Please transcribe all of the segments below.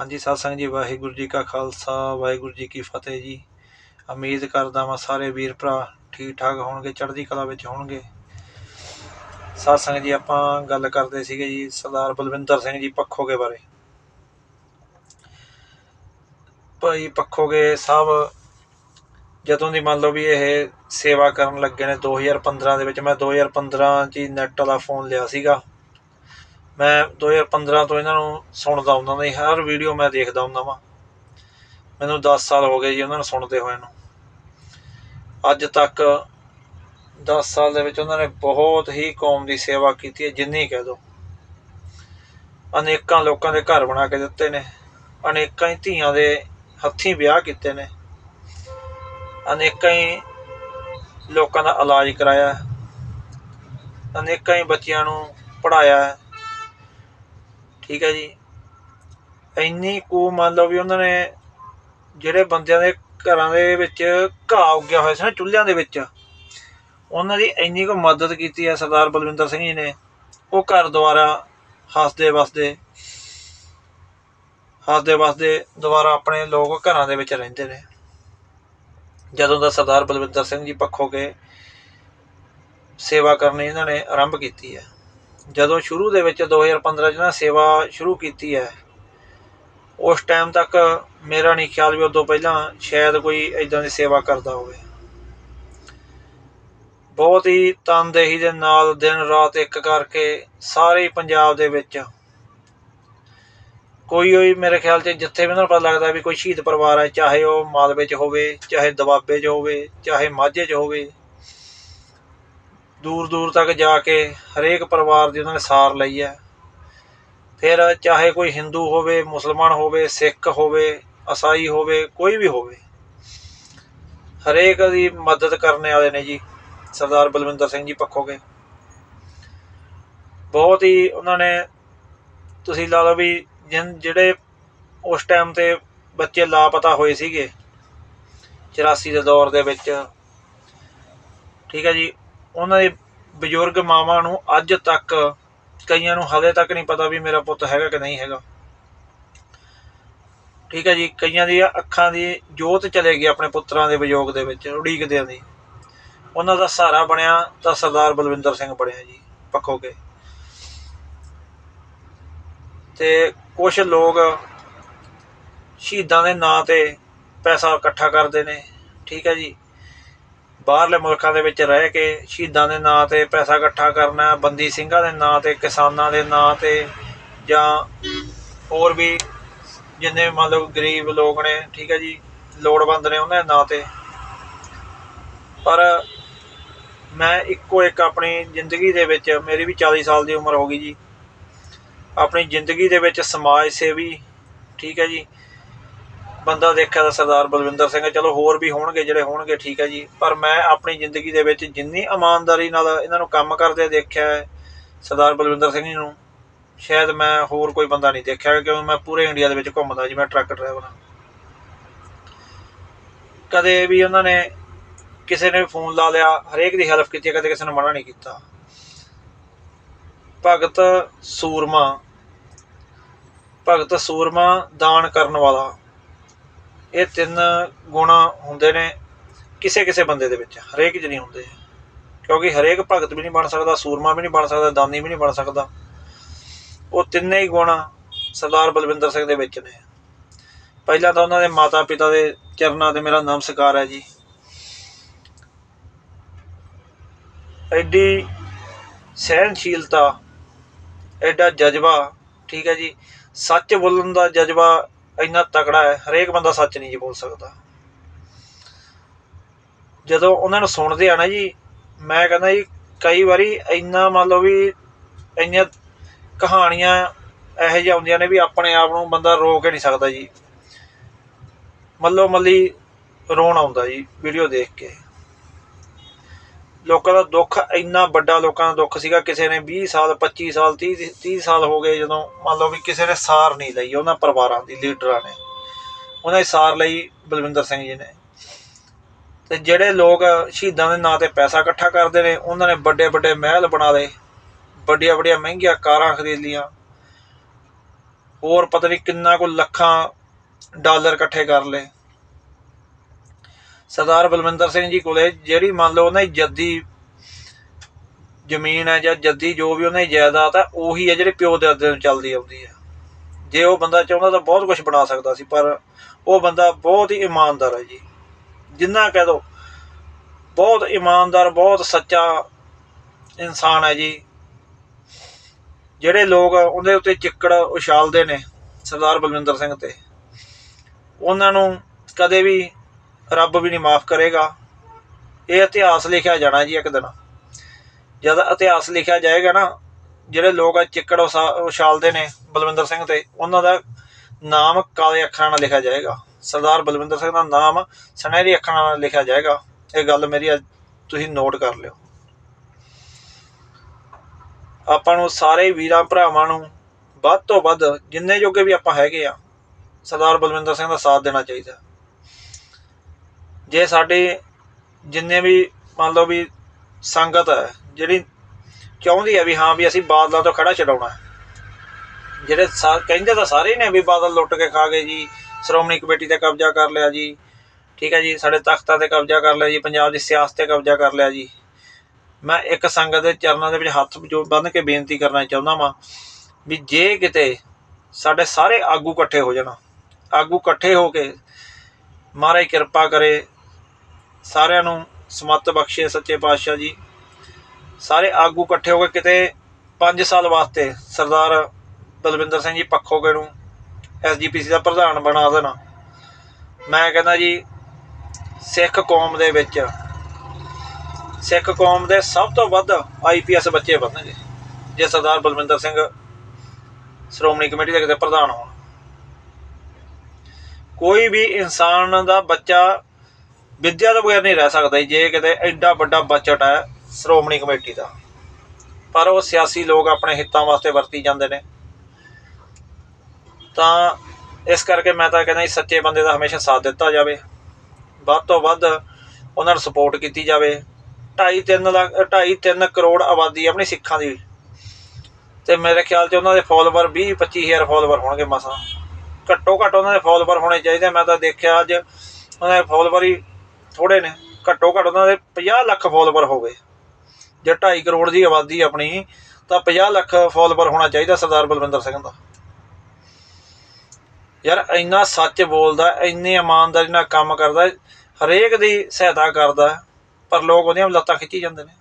ਹਾਂਜੀ ਸਤਸੰਗ ਜੀ, ਵਾਹਿਗੁਰੂ ਜੀ ਕਾ ਖਾਲਸਾ, ਵਾਹਿਗੁਰੂ ਜੀ ਕੀ ਫਤਿਹ ਜੀ। ਉਮੀਦ ਕਰਦਾ ਵਾਂ ਸਾਰੇ ਵੀਰ ਭਰਾ ਠੀਕ ਠਾਕ ਹੋਣਗੇ, ਚੜ੍ਹਦੀ ਕਲਾ ਵਿੱਚ ਹੋਣਗੇ। ਸਤਸੰਗ ਜੀ, ਆਪਾਂ ਗੱਲ ਕਰਦੇ ਸੀਗੇ ਜੀ, ਸਰਦਾਰ ਬਲਵਿੰਦਰ ਸਿੰਘ ਜੀ ਪੱਖੋਗੇ ਬਾਰੇ। ਭਾਈ ਪੱਖੋਗੇ ਸਾਹਿਬ, ਜਦੋਂ ਦੀ ਮੰਨ ਲਓ ਵੀ ਇਹ ਸੇਵਾ ਕਰਨ ਲੱਗੇ ਨੇ 2015 ਦੇ ਵਿੱਚ ਮੈਂ 2015 ਚ ਹੀ ਨੈਟ ਵਾਲਾ ਫੋਨ ਲਿਆ ਸੀਗਾ। ਮੈਂ 2015 ਤੋਂ ਇਹਨਾਂ ਨੂੰ ਸੁਣਦਾ ਹੁੰਦਾ ਸੀ, ਹਰ ਵੀਡੀਓ ਮੈਂ ਦੇਖਦਾ ਹੁੰਦਾ ਵਾਂ। ਮੈਨੂੰ 10 ਸਾਲ ਹੋ ਗਏ ਜੀ ਉਹਨਾਂ ਨੂੰ ਸੁਣਦੇ ਹੋਏ ਨੂੰ। ਅੱਜ ਤੱਕ 10 ਸਾਲ ਦੇ ਵਿੱਚ ਉਹਨਾਂ ਨੇ ਬਹੁਤ ਹੀ ਕੌਮ ਦੀ ਸੇਵਾ ਕੀਤੀ ਹੈ, ਜਿੰਨੀ ਕਹਿ ਦੋ। ਅਨੇਕਾਂ ਲੋਕਾਂ ਦੇ ਘਰ ਬਣਾ ਕੇ ਦਿੱਤੇ ਨੇ। ਅਨੇਕਾਂ ਹੀ ਧੀਆਂ ਦੇ ਹੱਥੀਂ ਵਿਆਹ ਕੀਤੇ ਨੇ। ਅਨੇਕਾਂ ਹੀ ਲੋਕਾਂ ਦਾ ਇਲਾਜ ਕਰਾਇਆ। ਅਨੇਕਾਂ ਹੀ ਬੱਚਿਆਂ ਨੂੰ ਪੜਾਇਆ ਠੀਕ ਹੈ ਜੀ। ਇੰਨੀ ਕੁ ਮੰਨ ਲਓ ਵੀ ਉਹਨਾਂ ਨੇ ਜਿਹੜੇ ਬੰਦਿਆਂ ਦੇ ਘਰਾਂ ਦੇ ਵਿੱਚ ਘਾਹ ਉੱਗਿਆ ਹੋਇਆ ਸੀ ਨਾ, ਚੁੱਲ੍ਹਿਆਂ ਦੇ ਵਿੱਚ, ਉਹਨਾਂ ਦੀ ਇੰਨੀ ਕੁ ਮਦਦ ਕੀਤੀ ਹੈ ਸਰਦਾਰ ਬਲਵਿੰਦਰ ਸਿੰਘ ਜੀ ਨੇ। ਉਹ ਘਰ ਦੁਆਰਾ ਹੱਸਦੇ ਵਸਦੇ ਹੱਸਦੇ ਵਸਦੇ ਦੁਬਾਰਾ ਆਪਣੇ ਲੋਕ ਘਰਾਂ ਦੇ ਵਿੱਚ ਰਹਿੰਦੇ ਨੇ। ਜਦੋਂ ਦਾ ਸਰਦਾਰ ਬਲਵਿੰਦਰ ਸਿੰਘ ਜੀ ਪੱਖੋਂ ਕੇ ਸੇਵਾ ਕਰਨੀ ਇਹਨਾਂ ਨੇ ਆਰੰਭ ਕੀਤੀ ਹੈ। ਜਦੋਂ ਸ਼ੁਰੂ ਦੇ ਵਿੱਚ 2015 ਚ ਨਾ ਸੇਵਾ ਸ਼ੁਰੂ ਕੀਤੀ ਹੈ, ਉਸ ਟਾਈਮ ਤੱਕ ਮੇਰਾ ਨਹੀਂ ਖਿਆਲ ਵੀ ਉਦੋਂ ਪਹਿਲਾਂ ਸ਼ਾਇਦ ਕੋਈ ਇਦਾਂ ਦੀ ਸੇਵਾ ਕਰਦਾ ਹੋਵੇ। ਬਹੁਤ ਹੀ ਤਨਦੇਹੀ ਦੇ ਨਾਲ ਦਿਨ ਰਾਤ ਇੱਕ ਕਰਕੇ ਸਾਰੇ ਪੰਜਾਬ ਦੇ ਵਿੱਚ ਕੋਈ ਹੋਈ ਮੇਰੇ ਖਿਆਲ 'ਚ ਜਿੱਥੇ ਵੀ ਉਹਨਾਂ ਨੂੰ ਪਤਾ ਲੱਗਦਾ ਵੀ ਕੋਈ ਸ਼ਹੀਦ ਪਰਿਵਾਰ ਹੈ, ਚਾਹੇ ਉਹ ਮਾਲਵੇ 'ਚ ਹੋਵੇ, ਚਾਹੇ ਦਵਾਬੇ 'ਚ ਹੋਵੇ, ਚਾਹੇ ਮਾਝੇ 'ਚ ਹੋਵੇ ਦੂਰ ਦੂਰ ਤੱਕ ਜਾ ਕੇ ਹਰੇਕ ਪਰਿਵਾਰ ਦੀ ਉਹਨਾਂ ਨੇ ਸਾਰ ਲਈ ਹੈ। ਫਿਰ ਚਾਹੇ ਕੋਈ ਹਿੰਦੂ ਹੋਵੇ, ਮੁਸਲਮਾਨ ਹੋਵੇ, ਸਿੱਖ ਹੋਵੇ, ਈਸਾਈ ਹੋਵੇ, ਕੋਈ ਵੀ ਹੋਵੇ, ਹਰੇਕ ਦੀ ਮਦਦ ਕਰਨ ਵਾਲੇ ਨੇ ਜੀ, ਸਰਦਾਰ ਬਲਵਿੰਦਰ ਸਿੰਘ ਜੀ ਪੱਖੋਗੇ। ਬਹੁਤ ਹੀ ਉਹਨਾਂ ਨੇ, ਤੁਸੀਂ ਲਾ ਲਓ ਵੀ ਜਿਨ ਜਿਹੜੇ ਉਸ ਟਾਈਮ ਤੇ ਬੱਚੇ ਲਾਪਤਾ ਹੋਏ ਸੀਗੇ 84 ਦੇ ਦੌਰ ਦੇ ਵਿੱਚ, ਠੀਕ ਹੈ ਜੀ ਉਹਨਾਂ ਦੇ ਬਜ਼ੁਰਗ ਮਾਵਾਂ ਨੂੰ ਅੱਜ ਤੱਕ ਕਈਆਂ ਨੂੰ ਹਲੇ ਤੱਕ ਨਹੀਂ ਪਤਾ ਵੀ ਮੇਰਾ ਪੁੱਤ ਹੈਗਾ ਕਿ ਨਹੀਂ ਹੈਗਾ। ਠੀਕ ਹੈ ਜੀ, ਕਈਆਂ ਦੀ ਅੱਖਾਂ ਦੀ ਜੋਤ ਚਲੇ ਗਈ ਆਪਣੇ ਪੁੱਤਰਾਂ ਦੇ ਵਿਯੋਗ ਦੇ ਵਿੱਚ, ਉਡੀਕਦਿਆਂ ਦੀ। ਉਹਨਾਂ ਦਾ ਸਹਾਰਾ ਬਣਿਆ ਤਾਂ ਸਰਦਾਰ ਬਲਵਿੰਦਰ ਸਿੰਘ ਬਣਿਆ ਜੀ, ਪੱਖੋ ਕੇ। ਤੇ ਕੁਝ ਲੋਕ ਸ਼ਹੀਦਾਂ ਦੇ ਨਾਂ ਤੇ ਪੈਸਾ ਇਕੱਠਾ ਕਰਦੇ ਨੇ, ਠੀਕ ਹੈ ਜੀ। ਬਾਹਰਲੇ ਮੁਲਕਾਂ ਦੇ ਵਿੱਚ ਰਹਿ ਕੇ ਸ਼ਹੀਦਾਂ ਦੇ ਨਾਂ ਤੇ ਪੈਸਾ ਇਕੱਠਾ ਕਰਨਾ, ਬੰਦੀ ਸਿੰਘਾਂ ਦੇ ਨਾਂ ਤੇ, ਕਿਸਾਨਾਂ ਦੇ ਨਾਂ ਤੇ, ਜਾਂ ਹੋਰ ਵੀ ਜਿੰਨੇ ਮਤਲਬ ਗਰੀਬ ਲੋਕ ਨੇ, ਠੀਕ ਹੈ ਜੀ, ਲੋੜਵੰਦ ਨੇ ਉਹਨਾਂ ਦੇ ਨਾਂ ਤੇ। ਪਰ ਮੈਂ ਇੱਕੋ ਇੱਕ ਆਪਣੀ ਜ਼ਿੰਦਗੀ ਦੇ ਵਿੱਚ, ਮੇਰੀ ਵੀ 40 ਸਾਲ ਦੀ ਉਮਰ ਹੋ ਗਈ ਜੀ। ਆਪਣੀ ਜ਼ਿੰਦਗੀ ਦੇ ਵਿੱਚ ਸਮਾਜ ਸੇਵੀ, ਠੀਕ ਹੈ ਜੀ ਬੰਦਾ ਦੇਖਿਆ ਤਾਂ ਸਰਦਾਰ ਬਲਵਿੰਦਰ ਸਿੰਘ, ਚਲੋ ਹੋਰ ਵੀ ਹੋਣਗੇ, ਜਿਹੜੇ ਹੋਣਗੇ, ਠੀਕ ਹੈ ਜੀ। ਪਰ ਮੈਂ ਆਪਣੀ ਜ਼ਿੰਦਗੀ ਦੇ ਵਿੱਚ ਜਿੰਨੀ ਇਮਾਨਦਾਰੀ ਨਾਲ ਇਹਨਾਂ ਨੂੰ ਕੰਮ ਕਰਦੇ ਦੇਖਿਆ ਹੈ, ਸਰਦਾਰ ਬਲਵਿੰਦਰ ਸਿੰਘ ਜੀ ਨੂੰ, ਸ਼ਾਇਦ ਮੈਂ ਹੋਰ ਕੋਈ ਬੰਦਾ ਨਹੀਂ ਦੇਖਿਆ, ਕਿਉਂਕਿ ਮੈਂ ਪੂਰੇ ਇੰਡੀਆ ਦੇ ਵਿੱਚ ਘੁੰਮਦਾ ਜੀ, ਮੈਂ ਟਰੱਕ ਡਰਾਈਵਰ ਹਾਂ। ਕਦੇ ਵੀ ਉਹਨਾਂ ਨੇ ਕਿਸੇ ਨੇ ਫੋਨ ਲਾ ਲਿਆ, ਹਰੇਕ ਦੀ ਹੈਲਪ ਕੀਤੀ ਕਦੇ ਕਿਸੇ ਨੇ ਮਨਾ ਨਹੀਂ ਕੀਤਾ। ਭਗਤ ਸੂਰਮਾ ਭਗਤ ਸੂਰਮਾ ਦਾਨ ਕਰਨ ਵਾਲਾ। ਇਹ ਤਿੰਨ ਗੁਣ ਹੁੰਦੇ ਨੇ ਕਿਸੇ ਕਿਸੇ ਬੰਦੇ ਦੇ ਵਿੱਚ, ਹਰੇਕ 'ਚ ਨਹੀਂ ਹੁੰਦੇ। ਕਿਉਂਕਿ ਹਰੇਕ ਭਗਤ ਵੀ ਨਹੀਂ ਬਣ ਸਕਦਾ, ਸੂਰਮਾ ਵੀ ਨਹੀਂ ਬਣ ਸਕਦਾ, ਦਾਨੀ ਵੀ ਨਹੀਂ ਬਣ ਸਕਦਾ। ਉਹ ਤਿੰਨੇ ਹੀ ਗੁਣ ਸਰਦਾਰ ਬਲਵਿੰਦਰ ਸਿੰਘ ਦੇ ਵਿੱਚ ਨੇ। ਪਹਿਲਾਂ ਤਾਂ ਉਹਨਾਂ ਦੇ ਮਾਤਾ ਪਿਤਾ ਦੇ ਚਰਨਾਂ ਤੇ ਮੇਰਾ ਨਮਸਕਾਰ ਹੈ ਜੀ। ਐਡੀ ਸਹਿਨਸ਼ੀਲਤਾ ਐਡਾ ਜਜ਼ਬਾ, ਠੀਕ ਹੈ ਜੀ। ਸੱਚ ਬੋਲਣ ਦਾ ਜਜ਼ਬਾ ਇੰਨਾ ਤਕੜਾ ਹੈ, ਹਰੇਕ ਬੰਦਾ ਸੱਚ ਨਹੀਂ ਜੀ ਬੋਲ ਸਕਦਾ। ਜਦੋਂ ਉਹਨਾਂ ਨੂੰ ਸੁਣਦੇ ਆ ਨਾ ਜੀ, ਮੈਂ ਕਹਿੰਦਾ ਜੀ, ਕਈ ਵਾਰੀ ਇੰਨਾ ਮੰਨ ਲਓ ਵੀ ਇੰਨੀਆਂ ਕਹਾਣੀਆਂ ਇਹੋ ਜਿਹੀਆਂ ਆਉਂਦੀਆਂ ਨੇ ਵੀ ਆਪਣੇ ਆਪ ਨੂੰ ਬੰਦਾ ਰੋ ਕੇ ਨਹੀਂ ਸਕਦਾ ਜੀ। ਮੱਲੋ ਮੱਲੀ ਰੋਣ ਆਉਂਦਾ ਜੀ ਵੀਡੀਓ ਦੇਖ ਕੇ। ਲੋਕਾਂ ਦਾ ਦੁੱਖ, ਇੰਨਾ ਵੱਡਾ ਲੋਕਾਂ ਦਾ ਦੁੱਖ ਸੀਗਾ, ਕਿਸੇ ਨੇ 20 ਸਾਲ 25 ਸਾਲ 30 30 ਸਾਲ ਹੋ ਗਏ ਜਦੋਂ ਮੰਨ ਲਓ ਵੀ ਕਿਸੇ ਨੇ ਸਾਰ ਨਹੀਂ ਲਈ, ਉਹਨਾਂ ਪਰਿਵਾਰਾਂ ਦੀ, ਲੀਡਰਾਂ ਨੇ। ਉਹਨਾਂ ਦੀ ਸਾਰ ਲਈ ਬਲਵਿੰਦਰ ਸਿੰਘ ਜੀ ਨੇ। ਤੇ ਜਿਹੜੇ ਲੋਕ ਸ਼ਹੀਦਾਂ ਦੇ ਨਾਂ ਤੇ ਪੈਸਾ ਇਕੱਠਾ ਕਰਦੇ ਨੇ, ਉਹਨਾਂ ਨੇ ਵੱਡੇ ਵੱਡੇ ਮਹਿਲ ਬਣਾ ਲਏ, ਵੱਡੀਆਂ ਵੱਡੀਆਂ ਮਹਿੰਗੀਆਂ ਕਾਰਾਂ ਖਰੀਦ ਲੀਆਂ ਹੋਰ ਪਤਾ ਨਹੀਂ ਕਿੰਨਾ ਕੁ ਲੱਖਾਂ ਡਾਲਰ ਇਕੱਠੇ ਕਰ ਲਏ। ਸਰਦਾਰ ਬਲਵਿੰਦਰ ਸਿੰਘ ਜੀ ਕੋਲੇ, ਜਿਹੜੀ ਮੰਨ ਲਓ ਉਹਨਾਂ ਦੀ ਜੱਦੀ ਜ਼ਮੀਨ ਹੈ ਜਾਂ ਜੱਦੀ ਜੋ ਵੀ ਉਹਨਾਂ ਦੀ ਜਾਇਦਾਦ ਹੈ ਉਹੀ ਹੈ ਜਿਹੜੇ ਪਿਓ ਦਾਦੇ ਨੂੰ ਚੱਲਦੀ ਆਉਂਦੀ ਹੈ ਜੇ ਉਹ ਬੰਦਾ ਚਾਹੁੰਦਾ ਤਾਂ ਬਹੁਤ ਕੁਝ ਬਣਾ ਸਕਦਾ ਸੀ, ਪਰ ਉਹ ਬੰਦਾ ਬਹੁਤ ਹੀ ਇਮਾਨਦਾਰ ਹੈ ਜੀ। ਜਿੰਨਾ ਕਹਿ ਦੋ, ਬਹੁਤ ਇਮਾਨਦਾਰ, ਬਹੁਤ ਸੱਚਾ ਇਨਸਾਨ ਹੈ ਜੀ। ਜਿਹੜੇ ਲੋਕ ਉਹਦੇ ਉੱਤੇ ਚਿੱਕੜ ਉਛਾਲਦੇ ਨੇ ਸਰਦਾਰ ਬਲਵਿੰਦਰ ਸਿੰਘ ਤੇ, ਉਹਨਾਂ ਨੂੰ ਕਦੇ ਵੀ ਰੱਬ ਵੀ ਨਹੀਂ ਮਾਫ ਕਰੇਗਾ। ਇਹ ਇਤਿਹਾਸ ਲਿਖਿਆ ਜਾਣਾ ਜੀ ਇੱਕ ਦਿਨ। ਜਦ ਇਤਿਹਾਸ ਲਿਖਿਆ ਜਾਏਗਾ ਨਾ, ਜਿਹੜੇ ਲੋਕ ਆ ਚਿੱਕੜ ਉਸਾ- ਉਛਾਲਦੇ ਨੇ ਬਲਵਿੰਦਰ ਸਿੰਘ ਤੇ, ਉਹਨਾਂ ਦਾ ਨਾਮ ਕਾਲੇ ਅੱਖਰਾਂ ਨਾਲ ਲਿਖਿਆ ਜਾਏਗਾ। ਸਰਦਾਰ ਬਲਵਿੰਦਰ ਸਿੰਘ ਦਾ ਨਾਮ ਸੁਨਹਿਰੀ ਅੱਖਰਾਂ ਨਾਲ ਲਿਖਿਆ ਜਾਏਗਾ। ਇਹ ਗੱਲ ਮੇਰੀ ਅੱਜ ਤੁਸੀਂ ਨੋਟ ਕਰ ਲਿਓ। ਆਪਾਂ ਨੂੰ ਸਾਰੇ ਵੀਰਾਂ ਭਰਾਵਾਂ ਨੂੰ ਵੱਧ ਤੋਂ ਵੱਧ ਜਿੰਨੇ ਜੋਗੇ ਵੀ ਆਪਾਂ ਹੈਗੇ ਆ, ਸਰਦਾਰ ਬਲਵਿੰਦਰ ਸਿੰਘ ਦਾ ਸਾਥ ਦੇਣਾ ਚਾਹੀਦਾ। ਜੇ ਸਾਡੇ ਜਿੰਨੇ ਵੀ ਮੰਨ ਲਓ ਵੀ ਸੰਗਤ ਹੈ, ਜਿਹੜੀ ਚਾਹੁੰਦੀ ਹੈ ਵੀ ਹਾਂ ਵੀ ਅਸੀਂ ਬਾਦਲਾਂ ਤੋਂ ਖੜਾ ਛਡਾਉਣਾ ਜਿਹੜੇ ਸਾ- ਕਹਿੰਦੇ ਤਾਂ ਸਾਰੇ ਹੀ ਨੇ ਵੀ ਬਾਦਲ ਲੁੱਟ ਕੇ ਖਾ ਗਏ ਜੀ, ਸ਼੍ਰੋਮਣੀ ਕਮੇਟੀ ਤੇ ਕਬਜ਼ਾ ਕਰ ਲਿਆ ਜੀ, ਠੀਕ ਹੈ ਜੀ, ਸਾਡੇ ਤਖਤਾਂ ਤੇ ਕਬਜ਼ਾ ਕਰ ਲਿਆ ਜੀ, ਪੰਜਾਬ ਦੀ ਸਿਆਸਤ ਤੇ ਕਬਜ਼ਾ ਕਰ ਲਿਆ ਜੀ। ਮੈਂ ਇੱਕ ਸੰਗਤ ਦੇ ਚਰਨਾਂ ਦੇ ਵਿੱਚ ਹੱਥ ਜੋ ਬੰਨ ਕੇ ਬੇਨਤੀ ਕਰਨਾ ਚਾਹੁੰਦਾ ਵਾਂ ਵੀ ਜੇ ਕਿਤੇ ਸਾਡੇ ਸਾਰੇ ਆਗੂ ਇਕੱਠੇ ਹੋ ਜਾਣ, ਆਗੂ ਇਕੱਠੇ ਹੋ ਕੇ ਮਹਾਰਾਜ ਕਿਰਪਾ ਕਰੇ ਸਾਰਿਆਂ ਨੂੰ ਸਮੱਤ ਬਖਸ਼ੇ ਸੱਚੇ ਪਾਤਸ਼ਾਹ ਜੀ। ਸਾਰੇ ਆਗੂ ਇਕੱਠੇ ਹੋ ਕੇ ਕਿਤੇ 5 ਸਾਲ ਵਾਸਤੇ ਸਰਦਾਰ ਬਲਵਿੰਦਰ ਸਿੰਘ ਜੀ ਪੱਖੋਗੇ ਨੂੰ ਐਸਜੀਪੀਸੀ ਦਾ ਪ੍ਰਧਾਨ ਬਣਾ ਦੇਣਾ। ਮੈਂ ਕਹਿੰਦਾ ਜੀ, ਸਿੱਖ ਕੌਮ ਦੇ ਵਿੱਚ, ਸਿੱਖ ਕੌਮ ਦੇ ਸਭ ਤੋਂ ਵੱਧ ਆਈਪੀਐਸ ਬੱਚੇ ਬਣਨਗੇ ਜੇ ਸਰਦਾਰ ਬਲਵਿੰਦਰ ਸਿੰਘ ਸ਼੍ਰੋਮਣੀ ਕਮੇਟੀ ਦੇ ਕਿਤੇ ਪ੍ਰਧਾਨ ਹੋਣ। ਕੋਈ ਵੀ ਇਨਸਾਨ ਦਾ ਬੱਚਾ ਵਿੱਦਿਆ ਤੋਂ ਬਗੈਰ ਨਹੀਂ ਰਹਿ ਸਕਦਾ ਜੇ ਕਿਤੇ ਐਡਾ ਵੱਡਾ ਬਜਟ ਹੈ ਸ਼੍ਰੋਮਣੀ ਕਮੇਟੀ ਦਾ। ਪਰ ਉਹ ਸਿਆਸੀ ਲੋਕ ਆਪਣੇ ਹਿੱਤਾਂ ਵਾਸਤੇ ਵਰਤੀ ਜਾਂਦੇ ਨੇ। ਤਾਂ ਇਸ ਕਰਕੇ ਮੈਂ ਤਾਂ ਕਹਿੰਦਾ ਜੀ, ਸੱਚੇ ਬੰਦੇ ਦਾ ਹਮੇਸ਼ਾ ਸਾਥ ਦਿੱਤਾ ਜਾਵੇ। ਵੱਧ ਤੋਂ ਵੱਧ ਉਹਨਾਂ ਨੂੰ ਸਪੋਰਟ ਕੀਤੀ ਜਾਵੇ। 2.5 3 ਲੱਖ 2.5 3 ਕਰੋੜ ਆਬਾਦੀ ਆਪਣੀ ਸਿੱਖਾਂ ਦੀ। ਤੇ ਮੇਰੇ ਖਿਆਲ 'ਚ ਉਹਨਾਂ ਦੇ ਫਾਲੋਵਰ 20 25000 ਫਾਲੋਵਰ ਹੋਣਗੇ ਮਸਾਂ। ਘੱਟੋ ਘੱਟ ਉਹਨਾਂ ਦੇ ਫਾਲੋਵਰ ਹੋਣੇ ਚਾਹੀਦੇ ਮੈਂ ਤਾਂ ਦੇਖਿਆ ਅੱਜ ਉਹਨਾਂ ਦੇ ਫਾਲੋਵਰ ਹੀ ਥੋੜੇ ਨੇ, ਘੱਟੋ ਘੱਟ ਉਹਨਾਂ ਦੇ 50 ਲੱਖ ਫੋਲੋਵਰ ਹੋ ਗਏ ਜੇ 2.5 ਕਰੋੜ ਦੀ ਆਬਾਦੀ ਆਪਣੀ, ਤਾਂ 50 ਲੱਖ ਫੋਲੋਵਰ ਹੋਣਾ ਚਾਹੀਦਾ ਸਰਦਾਰ ਬਲਵਿੰਦਰ ਸਿੰਘ ਦਾ। ਯਾਰ, ਇੰਨਾ ਸੱਚ ਬੋਲਦਾ, ਇੰਨੀ ਇਮਾਨਦਾਰੀ ਨਾਲ ਕੰਮ ਕਰਦਾ, ਹਰੇਕ ਦੀ ਸਹਾਇਤਾ ਕਰਦਾ, ਪਰ ਲੋਕ ਉਹਦੀਆਂ ਲੱਤਾਂ ਖਿੱਚੀ ਜਾਂਦੇ ਨੇ।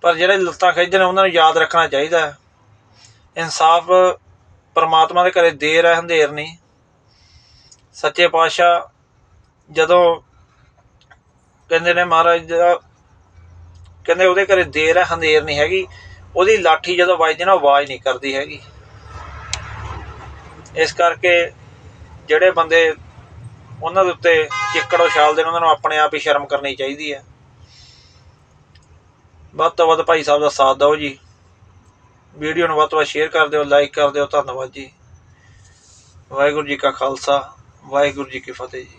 ਪਰ ਜਿਹੜੇ ਲੱਤਾਂ ਖਿੱਚਦੇ ਨੇ, ਉਹਨਾਂ ਨੂੰ ਯਾਦ ਰੱਖਣਾ ਚਾਹੀਦਾ ਹੈ। ਇਨਸਾਫ ਪਰਮਾਤਮਾ ਦੇ ਘਰੇ ਦੇਰ ਹੈ ਹੰਧੇਰ ਨਹੀਂ। ਸੱਚੇ ਪਾਤਸ਼ਾਹ ਜਦੋਂ ਕਹਿੰਦੇ ਨੇ ਮਹਾਰਾਜ ਦਾ ਕਹਿੰਦੇ ਉਹਦੇ ਘਰੇ ਦੇਰ ਹੈ ਹੰਧੇਰ ਨਹੀਂ ਹੈਗੀ। ਉਹਦੀ ਲਾਠੀ ਜਦੋਂ ਵੱਜਦੀ ਨਾ ਆਵਾਜ਼ ਨਹੀਂ ਕਰਦੀ ਹੈਗੀ। ਇਸ ਕਰਕੇ ਜਿਹੜੇ ਬੰਦੇ ਉਹਨਾਂ ਦੇ ਉੱਤੇ ਚਿੱਕੜ ਉਛਾਲਦੇ ਨੇ, ਉਹਨਾਂ ਨੂੰ ਆਪਣੇ ਆਪ ਹੀ ਸ਼ਰਮ ਕਰਨੀ ਚਾਹੀਦੀ ਹੈ। ਵੱਧ ਤੋਂ ਵੱਧ ਭਾਈ ਸਾਹਿਬ ਦਾ ਸਾਥ ਦਿਓ ਜੀ। ਵੀਡੀਓ ਨੂੰ ਵੱਧ ਤੋਂ ਵੱਧ ਸ਼ੇਅਰ ਕਰ ਦਿਓ, ਲਾਈਕ ਕਰ ਦਿਓ। ਧੰਨਵਾਦ ਜੀ। ਵਾਹਿਗੁਰੂ ਜੀ ਕਾ ਖਾਲਸਾ, ਵਾਹਿਗੁਰੂ ਜੀ ਕੀ ਫਤਿਹ ਜੀ।